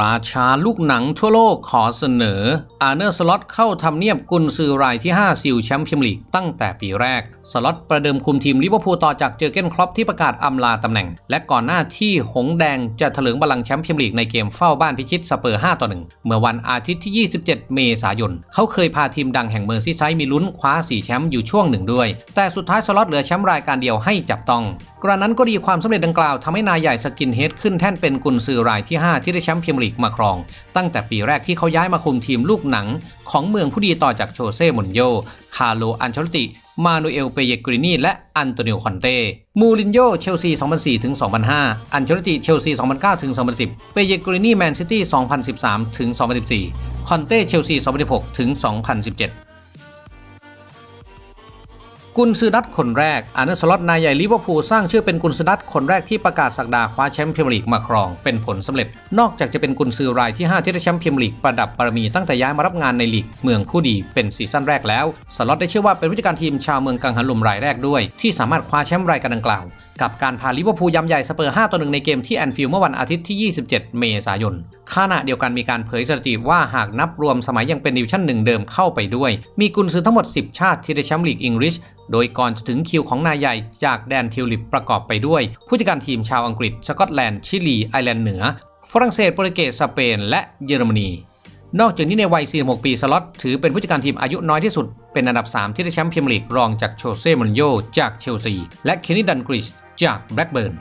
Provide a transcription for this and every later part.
ราชาลูกหนังทั่วโลกขอเสนอ อาร์เนอร์สล็อตเข้าทำเนียบกุนซือรายที่ 5 ซิลแชมป์พรีเมียร์ลีกตั้งแต่ปีแรก สล็อตประเดิมคุมทีมลิเวอร์พูลต่อจากเจอเกนครอปที่ประกาศอำลาตำแหน่ง และก่อนหน้าที่หงแดงจะถลิงบัลลังก์แชมป์พรีเมียร์ลีกในเกมเฝ้าบ้านพิชิตสเปอร์ 5 ต่อ 1 เมื่อวันอาทิตย์ที่ 27 เมษายน เขาเคยพาทีมดังแห่งเมอร์ซีไซด์มีลุ้นคว้า 4 แชมป์อยู่ช่วงหนึ่งด้วย แต่สุดท้ายสล็อตเหลือแชมป์รายการเดียวให้จับต้อง กระนั้นก็ดีความสำเร็จดังกล่าวทำให้นายใหญ่สกินเฮดขึ้นแท่นเป็นกุนซือรายที่ 5 ที่ได้แชมป์พรีเมียร์ลีกมาครอง ตั้งแต่ปีแรกที่เขาย้ายมาคุมทีมลูกหนัง ของเมืองผู้ดีต่อจากโชเซ่มุนโย คาร์โล อันเชลติ มานูเอล เปเยกรินีและอันโตนิโอคอนเต้ มูรินโญ่เชลซี 2004 ถึง 2005 อันเชลติเชลซี 2009 ถึง 2010 เปเยกรินีแมนซิตี้ 2013 ถึง 2014 คอนเต้เชลซี 2016 ถึง 2017 กุนซือดัตคนแรกอาร์สล็อตนายใหญ่ลิเวอร์พูลสร้างชื่อเป็นกุนซือดัตคนแรกที่ประกาศสักดาคว้าแชมป์พรีเมียร์ลีกมาครองเป็นผลสำเร็จ นอกจากจะเป็นกุนซือรายที่ 5 ที่ได้แชมป์พรีเมียร์ลีกประดับบารมีตั้งแต่ย้ายมารับงานในลีกเมืองผู้ดีเป็นซีซั่นแรกแล้วสล็อตได้เชื่อว่าเป็นผู้จัดการทีมชาวเมืองกังหันลมรายแรกด้วย ที่สามารถคว้าแชมป์รายการดังกล่าว กับการพาลิเวอร์พูลยำใหญ่สเปอร์ 5 ต่อ 1 ในเกมที่แอนฟิลด์เมื่อวันอาทิตย์ที่ 27 เมษายนขณะเดียวกันมีการเผยสถิติว่าหากนับรวมสมัยยังเป็นดิวิชั่นหนึ่งเดิมเข้าไปด้วย มีกุนซือทั้งหมด 10 ชาติที่ได้แชมป์ลีกอังกฤษโดยก่อนจะถึงคิวของนายใหญ่จากแดนทิวลิปประกอบไปด้วย ผู้จัดการทีมชาวอังกฤษ สกอตแลนด์ ชิลี ไอร์แลนด์เหนือ ฝรั่งเศสโปรตุเกส สเปน และเยอรมนี นอกจากนี้ในวัย 46 ปี สล็อตถือเป็นผู้จัดการทีมอายุน้อยที่สุด เป็นอันดับ 3 ที่ได้แชมป์พรีเมียร์ลีกรองจากโชเซ่มอนโยจากเชลซี และเคนนี่ดันกริช จากแบล็กเบิร์น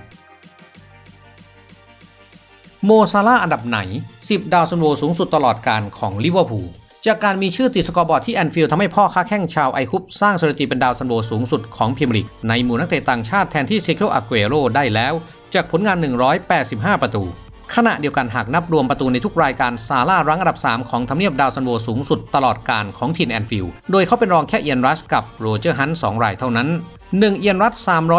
โมซาลาอันดับไหน 10 ดาวซันโวสูงสุดตลอดการของลิเวอร์พูลจากการมีชื่อติดสกอร์บอร์ดที่แอนฟิลด์ทำให้พ่อค้าแข้งชาวไอคุปสร้างสถิติเป็นดาวซันโวสูงสุดของพรีเมียร์ลีกในหมู่นักเตะต่างชาติแทนที่เซเคิลอาเกโรได้แล้ว จากผลงาน 185 ประตู ขณะเดียวกันหากนับรวมประตูในทุกรายการซาร่ารั้งอันดับ 3 ของทำเนียบดาวซันโวสูงสุดตลอดการของทีมแอนฟิลด์โดยเขาเป็นรองแค่เอียนรัชกับโรเจอร์ฮันต์2รายเท่านั้น 1 เอียนรัต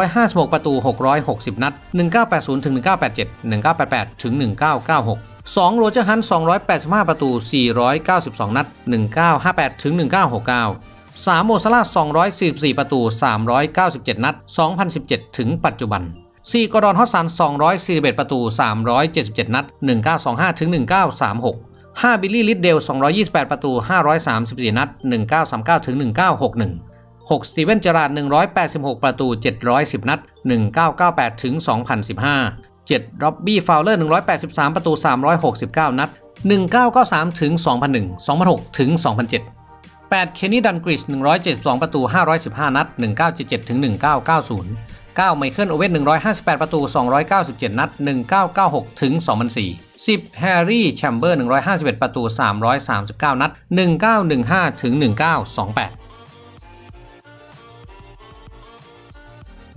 356 ประตู 660 นัด 1980ถึง1987 1988ถึง1996 2โรเจอร์ฮัน285 ประตู 492 นัด 1958ถึง1969 3โมซาลา244 ประตู 397 นัด 2017 ถึงปัจจุบัน 4กอร์ดอนฮอสซัน241 ประตู 377 นัด 1925 ถึง 1936 5 บิลลี่ ลิดเดล 228 ประตู 534 นัด 1939 ถึง 1961 6สตีเวนเจอราร์ด186 ประตู 710 นัด 1998 ถึง 2015 7ร็อบบี้ฟาวเลอร์ 183 ประตู 369 นัด 1993 ถึง 2001 2006 ถึง 2007 8 เคนนี่ดันกริช 172 ประตู 515 นัด 1977 ถึง 1990 9 ไมเคิลโอเว่น 158 ประตู 297 นัด 1996 ถึง 2004 10 แฮร์รี่แชมเบอร์ 151 ประตู 339 นัด 1915 ถึง 1928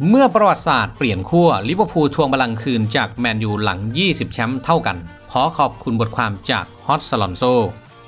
เมื่อประวัติศาสตร์เปลี่ยนขั้วลิเวอร์พูลทวงบอลลังคืนจากแมนยูหลัง 20 แชมป์เท่ากัน ขอขอบคุณบทความจากฮอตสลอนโซ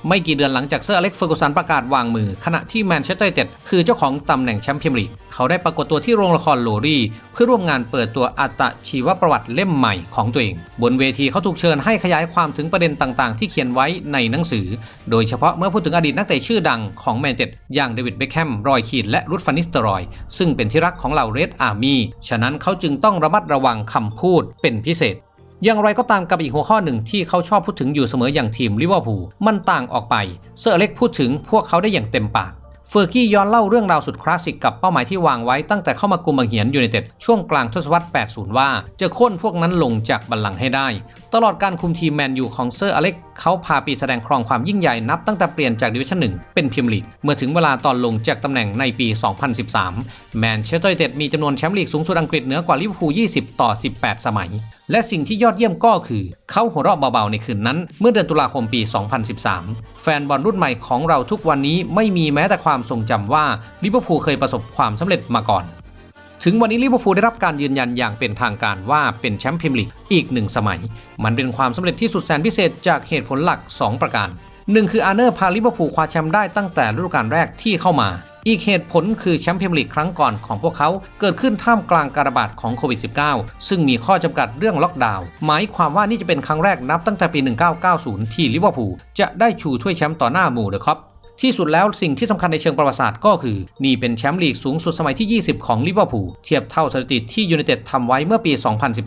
ไม่กี่เดือนหลังจากเซอร์อเล็กซ์เฟอร์กูสันประกาศวางมือ ขณะที่แมนเชสเตอร์ยูไนเต็ดคือเจ้าของตำแหน่งแชมป์พรีเมียร์ลีกเขาได้ปรากฏตัวที่โรงละครโลรี่ เพื่อร่วมงานเปิดตัวอัตชีวประวัติเล่มใหม่ของตัวเอง บนเวทีเขาถูกเชิญให้ขยายความถึงประเด็นต่างๆ ที่เขียนไว้ในหนังสือ โดยเฉพาะเมื่อพูดถึงอดีตนักเตะชื่อดังของแมนเชสเตอร์อย่างเดวิดเบคแฮมรอยคีนและรุดฟานิสเตอรอย ซึ่งเป็นที่รักของเหล่าเรดอาร์มี่ฉะนั้นเขาจึงต้องระมัดระวังคำพูดเป็นพิเศษ อย่างไรก็ตามกับอีกหัวข้อหนึ่งที่เขาชอบพูดถึงอยู่เสมออย่างทีมลิเวอร์พูลมันต่างออกไป เซอร์เล็กพูดถึงพวกเขาได้อย่างเต็มปาก เฟอร์กี้ย้อนเล่าเรื่องราวสุดคลาสสิกกับเป้าหมายที่วางไว้ตั้งแต่เข้ามากุมบังเหียนยูไนเต็ดช่วงกลางทศวรรษ 80 ว่า จะโค่นพวกนั้นลงจากบัลลังก์ให้ได้ ตลอดการคุมทีมแมนยูของเซอร์อเล็กเขาพาปีแสดงครองความยิ่งใหญ่นับตั้งแต่เปลี่ยนจากดิวิชั่น1เป็นพรีเมียร์ลีก เมื่อถึงเวลาตอนลงจากตำแหน่งในปี 2013 แมนเชสเตอร์ยูไนเต็ดมีจำนวนแชมป์ลีกสูงสุดอังกฤษเหนือกว่าลิเวอร์พูล 20 ต่อ 18 สมัย และสิ่งที่ยอดเยี่ยมก็คือ เขาหัวเราะเบาๆในคืนนั้น เมื่อเดือนตุลาคมปี 2013 แฟนบอลรุ่นใหม่ของเราทุกวันนี้ไม่มีแม้แต่ความทรงจำว่าลิเวอร์พูลเคยประสบความสำเร็จมาก่อน ถึงวันนี้ลิเวอร์พูลได้รับการยืนยันอย่างเป็นทางการว่าเป็นแชมป์พรีเมียร์ลีกอีกหนึ่งสมัย มันเป็นความสำเร็จที่สุดแสนพิเศษจากเหตุผลหลัก 2 ประการหนึ่งคืออาร์เนอร์พาลิเวอร์พูลคว้าแชมป์ได้ตั้งแต่ฤดูกาลแรกที่เข้ามา อีกเหตุผลคือแชมป์พรีเมียร์ลีกครั้งก่อนของพวกเขาเกิดขึ้นท่ามกลางการระบาดของโควิด -19 ซึ่งมีข้อจำกัดเรื่องล็อกดาวน์ หมายความว่านี่จะเป็นครั้งแรกนับตั้งแต่ปี 1990 ที่ลิเวอร์พูลจะได้ชูถ้วยแชมป์ต่อหน้าหมู่เดอะคอป ที่สุดแล้วสิ่งที่สำคัญในเชิงประวัติศาสตร์ก็คือ นี่เป็นแชมป์ลีกสูงสุดสมัยที่ 20 ของลิเวอร์พูลเทียบเท่าสถิติที่ยูไนเต็ดทำไว้เมื่อปี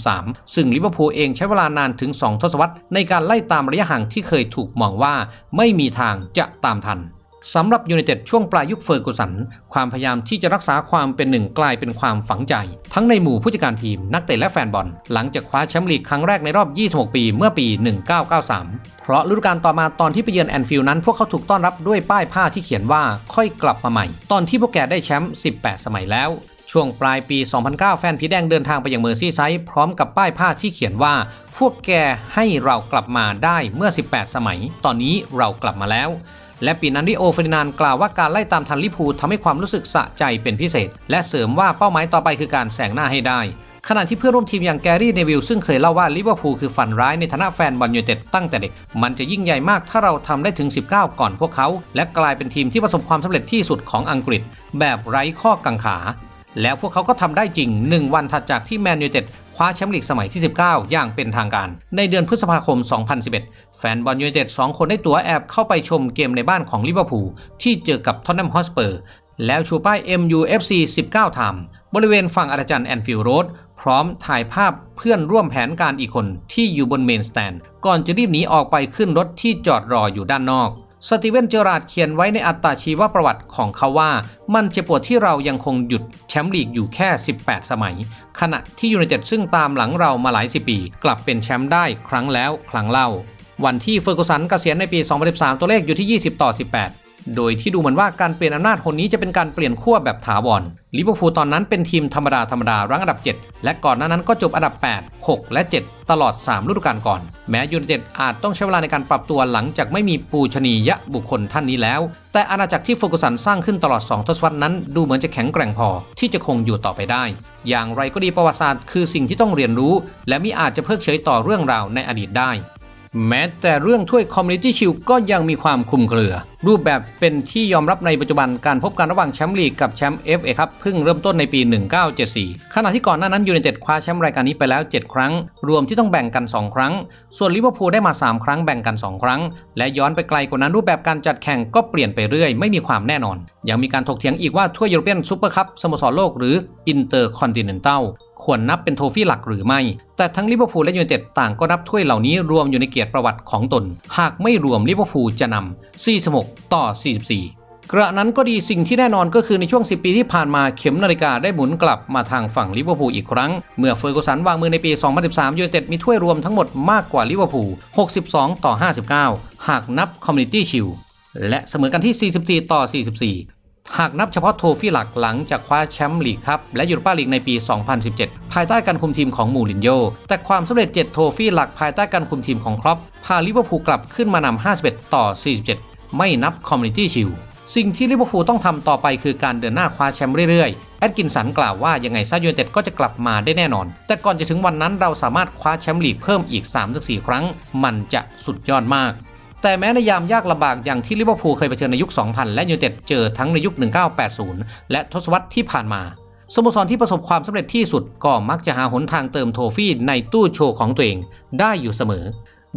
2013 ซึ่งลิเวอร์พูลเองใช้เวลานานถึง 2 ทศวรรษในการไล่ตามระยะห่างที่เคยถูกมองว่า ไม่มีทางจะตามทัน สำหรับยูไนเต็ดช่วงปลายยุคเฟอร์กูสัน ความพยายามที่จะรักษาความเป็นหนึ่งกลายเป็นความฝังใจ ทั้งในหมู่ผู้จัดการทีมนักเตะและแฟนบอล หลังจากคว้าแชมป์ลีกครั้งแรกในรอบ 26 ปีเมื่อปี 1993 เพราะฤดูกาลต่อมาตอนที่ไปเยือนแอนฟิลด์นั้น พวกเขาถูกต้อนรับด้วยป้ายผ้าที่เขียนว่าค่อยกลับมาใหม่ ตอนที่พวกแกได้แชมป์ 18 สมัยแล้วช่วงปลายปี 2009 แฟนผีแดงเดินทางไปยังเมอร์ซี่ไซด์พร้อมกับป้ายผ้าที่เขียนว่า พวกแกให้เรากลับมาได้เมื่อ 18 สมัย ตอนนี้เรากลับมาแล้ว และปีนั้นริโอเฟรดินานกล่าวว่าการไล่ตามทันลิเวอร์พูลทำให้ความรู้สึกสะใจเป็นพิเศษ และเสริมว่าเป้าหมายต่อไปคือการแซงหน้าให้ได้ขณะที่เพื่อนร่วมทีมอย่างแกรี่เนวิลซึ่งเคยเล่าว่าลิเวอร์พูลคือฝันร้ายในฐานะแฟนบอลยูไนเต็ดตั้งแต่เด็ก มันจะยิ่งใหญ่มากถ้าเราทำได้ถึง 19 ก่อนพวกเขา และกลายเป็นทีมที่ประสบความสำเร็จที่สุดของอังกฤษ แบบไร้ข้อกังขา แล้วพวกเขาก็ทำได้จริง 1 วันถัดจากที่แมนยูไนเต็ด คว้าแชมป์ลีกสมัยที่ 19 อย่างเป็นทางการ ในเดือนพฤษภาคม 2011 แฟนบอลยูไนเต็ด2คนได้ตั๋วแอบเข้าไปชมเกมในบ้านของลิเวอร์พูลที่เจอกับท็อตแนมฮอสเปอร์ แล้วชูป้าย MUFC 19 ไทม์บริเวณฝั่งอาณาจักรแอนฟิลด์โรดพร้อมถ่ายภาพเพื่อนร่วมแผนการอีกคนที่อยู่บนเมนสแตนก่อนจะรีบหนีออกไปขึ้นรถที่จอดรออยู่ด้านนอก สตีเวนเจอราร์ดเขียนไว้ในอัตราชีวประวัติของเขาว่า มันเจ็บปวดที่เรายังคงหยุดแชมป์ลีกอยู่แค่ 18 สมัย ขณะที่ยูไนเต็ดซึ่งตามหลังเรามาหลายสิบปี กลับเป็นแชมป์ได้ครั้งแล้วครั้งเล่า วันที่เฟอร์กูสันเกษียณในปี 2013 ตัวเลขอยู่ที่ 20 ต่อ 18 โดยที่ดูเหมือนว่าการเปลี่ยนอำนาจคนนี้จะเป็นการเปลี่ยนขั้วแบบถาวรลิเวอร์พูลตอนนั้นเป็นทีมธรรมดาธรรมดารั้งอันดับ 7 และก่อนหน้านั้นก็จบอันดับ 8 6 และ 7 ตลอด 3 ฤดูกาลก่อน แม้ยูไนเต็ดอาจต้องใช้เวลาในการปรับตัวหลังจากไม่มีปูชนียะบุคคลท่านนี้แล้ว แต่อาณาจักรที่เฟกูสันสร้างขึ้นตลอด 2 ทศวรรษนั้นดูเหมือนจะแข็งแกร่งพอที่จะคงอยู่ต่อไปได้ อย่างไรก็ดีประวัติศาสตร์คือสิ่งที่ต้องเรียนรู้ และมิอาจจะเพิกเฉยต่อเรื่องราวในอดีตได้ แม้แต่เรื่องถ้วย Community Shield ก็ยังมีความคลุมเครือ รูปแบบเป็นที่ยอมรับในปัจจุบันการพบกันระหว่างแชมป์ลีกกับแชมป์ FA ครับเพิ่งเริ่มต้นในปี 1974 ขณะที่ก่อนหน้านั้นยูไนเต็ดคว้าแชมป์รายการนี้ไปแล้ว 7 ครั้ง รวมที่ต้องแบ่งกัน 2 ครั้ง ส่วนลิเวอร์พูลได้มา 3 ครั้งแบ่งกัน 2 ครั้ง และย้อนไปไกลกว่านั้นรูปแบบการจัดแข่งก็เปลี่ยนไปเรื่อยไม่มีความแน่นอน ยังมีการถกเถียงอีกว่าถ้วยยูโรเปียนซูเปอร์คัพสโมสรโลกหรืออินเตอร์คอนติเนนตัล ควรนับเป็นโทฟี่หลักหรือไม่ แต่ทั้งลิเวอร์พูลและยูไนเต็ดต่างก็นับถ้วยเหล่านี้รวมอยู่ในเกียรติประวัติของตน หากไม่รวมลิเวอร์พูลจะนำ46 ต่อ 44กระนั้นก็ดีสิ่งที่แน่นอนก็คือในช่วง 10 ปีที่ผ่านมาเข็มนาฬิกาได้หมุนกลับมาทางฝั่งลิเวอร์พูลอีกครั้ง เมื่อเฟอร์กูสันวางมือในปี 2013 ยูไนเต็ดมีถ้วยรวมทั้งหมดมากกว่าลิเวอร์พูล 62 ต่อ 59 หากนับคอมมูนิตี้ชิลและเสมอกันที่ 44 ต่อ 44 หากนับเฉพาะโทฟี่หลักหลังจากคว้าแชมป์ลีกครับและยูโรปาลีกในปี 2017 ภายใต้การคุมทีมของมูรินโญ่แต่ความสำเร็จ 7 โทฟี่หลักภายใต้การคุมทีมของครอปพาลิเวอร์พูลกลับขึ้นมานำ51 ต่อ 47 ไม่นับคอมมูนิตี้ชิลสิ่งที่ลิเวอร์พูลต้องทำต่อไปคือการเดินหน้าคว้าแชมป์เรื่อยๆ แอดกินสันกล่าวว่ายังไงซายูนเต็ดก็จะกลับมาได้แน่นอน แต่ก่อนจะถึงวันนั้นเราสามารถคว้าแชมป์ลีกเพิ่มอีก 3-4 ครั้ง มันจะสุดยอดมาก แต่แม้ในยามยากลำบากอย่างที่ลิเวอร์พูลเคยเผชิญในยุค 2000 และยูไนเต็ดเจอทั้งในยุค 1980 และทศวรรษที่ผ่านมา สโมสรที่ประสบความสำเร็จที่สุดก็มักจะหาหนทางเติมโทฟี่ในตู้โชว์ของตัวเองได้อยู่เสมอ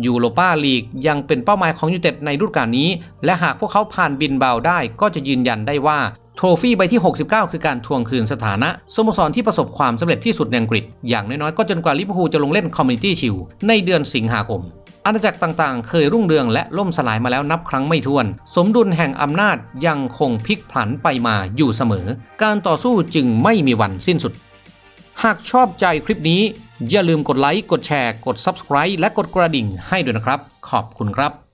ยูโรปาลีกยังเป็นเป้าหมายของยูไนเต็ดในฤดูกาลนี้ และหากพวกเขาผ่านบินเบาได้ก็จะยืนยันได้ว่าโทรฟี่ใบที่ 69 คือการทวงคืนสถานะสโมสรที่ประสบความสำเร็จที่สุดในอังกฤษ อย่างน้อยๆ ก็จนกว่าลิเวอร์พูลจะลงเล่นคอมมิตี้ชิลในเดือนสิงหาคม อาณาจักรต่างๆ เคยรุ่งเรืองและล่มสลายมาแล้วนับครั้งไม่ถ้วน สมดุลแห่งอำนาจยังคงพลิกผันไปมาอยู่เสมอ การต่อสู้จึงไม่มีวันสิ้นสุด หากชอบใจคลิปนี้ อย่าลืมกดไลค์ กดแชร์ กด Subscribe และกดกระดิ่งให้ด้วยนะครับ ขอบคุณครับ